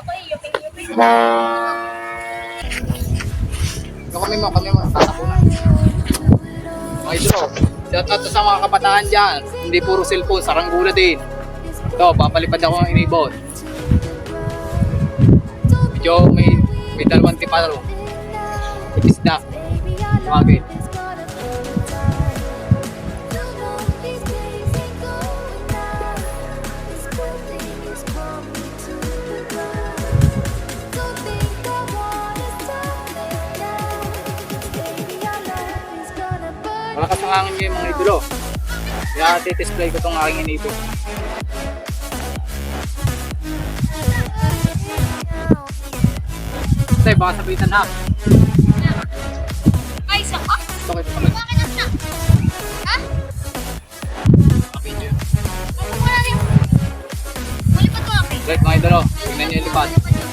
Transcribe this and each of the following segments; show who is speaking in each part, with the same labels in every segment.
Speaker 1: ako eh, yuping-yuping.
Speaker 2: Ito kami mo, kami mo, tatapunan. Mga idolo, shout out sa mga kabataan dyan. Hindi puro cellphone, saranggula din. Ito, papalipad ako ng inibot. Medyo may, may dalawang tipalo. Isda. Tumagin. Malakas ang hangin ngayon mga idolo. Kaya display ko tong aking inibot. Tay, baka sabitan ha.
Speaker 1: Ay, isa ka?
Speaker 2: Kayo kami.
Speaker 1: Bakit na siya? Ha? Ano mo na rin? Malipad ko eh.
Speaker 2: Right mga idolo, tingnan niyo yung lipat.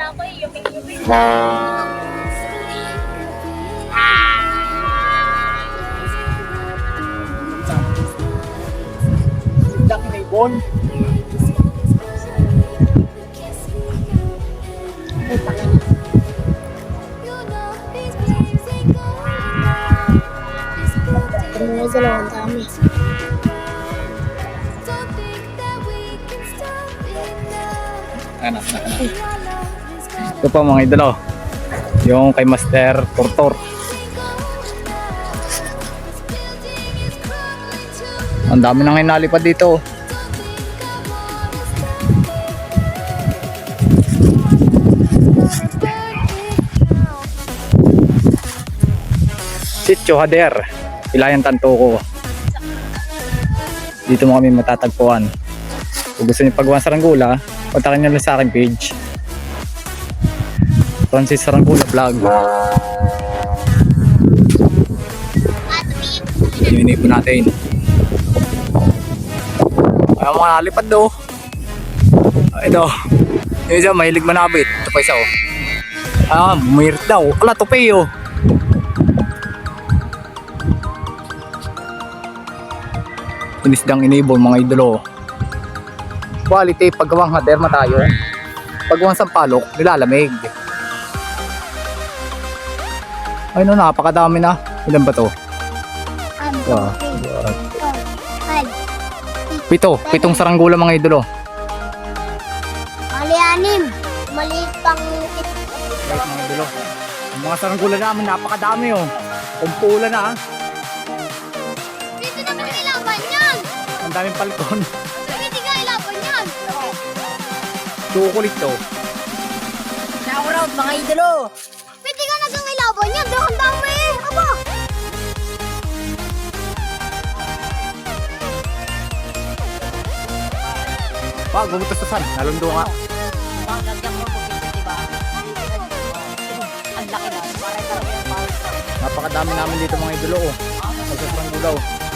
Speaker 1: Kita ko eh, yuping-yuping.
Speaker 2: Lang na ibon.
Speaker 1: Ano dalawang dami.
Speaker 2: Anak, anak, anak. Ito pa mga idolo. Yung kay Master Tortor. Ang dami nang inalipad dito. Sitio Hader. Ilayan Tantuko. Dito mo kami matatagpuan. Kung gusto niyo pagawang saranggola, kontakin niyo lang sa aking page. Francis Saranggola Vlog. Yung inipo natin. Ay, mga nalipad do. Ay, Ito. Yung isa, mahilig manabit. Ito pa isa, oh. Ah, bumirit daw. Ala, tupi, oh. Inisdang inibon, mga idolo. Quality, paggawang haderma tayo. Paggawang sampalok, nilalamig. Ay no, napakadami na. Ilan ba to?
Speaker 1: Ano?
Speaker 2: Ah. Pito, pitong saranggola mga idolo.
Speaker 1: Mali anim. Maliit pang
Speaker 2: Right mga idolo. Ang mga saranggola namin, napakadami oh. Kumpula na ah.
Speaker 1: Dito naman ilaban yan!
Speaker 2: Ang daming palkon.
Speaker 1: Pwede nga ilaban yan!
Speaker 2: Chocolate to.
Speaker 3: Shout out mga idolo!
Speaker 1: Yan! Doon dami! Aba!
Speaker 2: Wag, bumutas sa san. Nalundo nga.
Speaker 3: Lagyan mo po di ba? Ang laki na.
Speaker 2: Napakadami namin dito mga idolo oh. Sa saranggola oh.